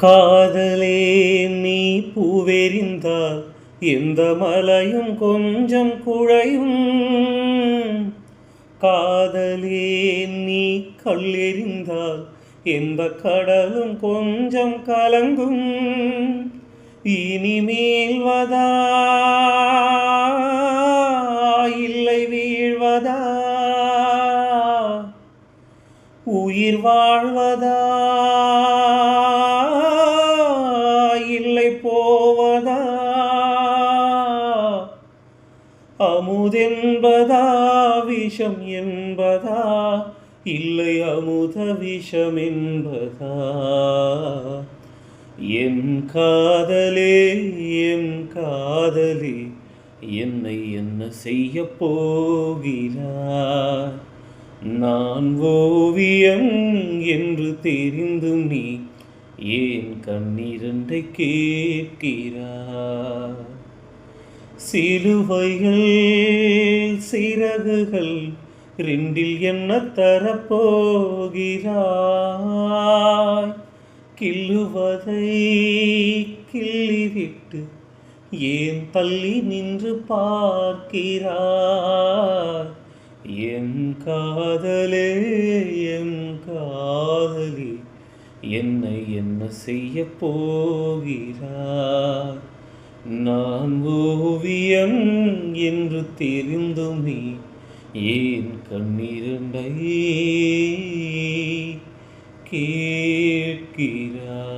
காதலே நீ பூவெறிந்தால் எந்த மலையும் கொஞ்சம் குழையும். காதலே நீ கல்லெறிந்தால் எந்த கடலும் கொஞ்சம் கலங்கும். இனிமேல்வதா இல்லை வீழ்வதா? உயிர் வாழ்வதா? அமுதென்பதா விஷம் என்பதா? இல்லை அமுத விஷம் என்பதா? என் காதலே என் காதலே என்னை என்ன செய்ய போகிறார் நான் ஓவியம் என்று தெரிந்தும் நீ ஏன் கண்ணீரண்டை கேட்கிறார் சிலுவைகள் சிறகுகள் ரெண்டில் என்ன தரப்போகிறாய். கிள்ளுவதை கிள்ளிவிட்டு ஏன் தள்ளி நின்று பார்க்கிறாய்? என் காதலே என் காதலே என்னை என்ன செய்ய போகிறாய்? நான் ஓவியம் என்று தெரிந்துமே ஏன் கண்ணீரண்டை கேட்கிறார்